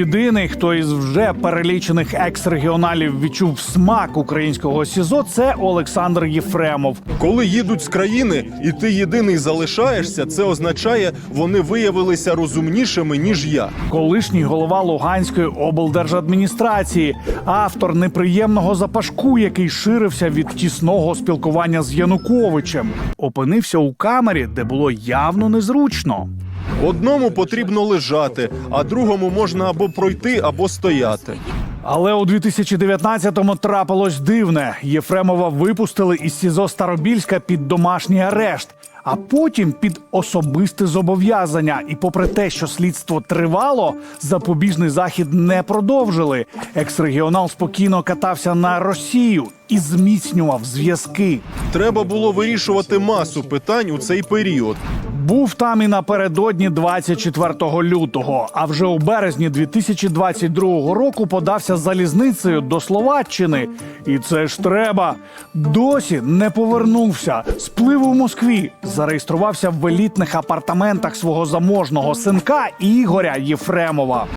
Єдиний, хто із вже перелічених екс-регіоналів відчув смак українського СІЗО, це Олександр Єфремов. Коли їдуть з країни, і ти єдиний залишаєшся, це означає, вони виявилися розумнішими ніж я. колишній голова Луганської облдержадміністрації, автор неприємного запашку, який ширився від тісного спілкування з Януковичем, опинився у камері, де було явно незручно. Одному потрібно лежати, а другому можна або пройти, або стояти. Але у 2019-му трапилось дивне. Єфремова випустили із СІЗО Старобільська під домашній арешт, а потім під особисте зобов'язання. І попри те, що слідство тривало, запобіжний захід не продовжили. Екс-регіонал спокійно катався на Росію і зміцнював зв'язки. Треба було вирішувати масу питань у цей період. Був там і напередодні 24 лютого. А вже у березні 2022 року подався залізницею до Словаччини. І це ж треба. Досі не повернувся. Сплив у Москві. Зареєструвався в елітних апартаментах свого заможного синка Ігоря Єфремова.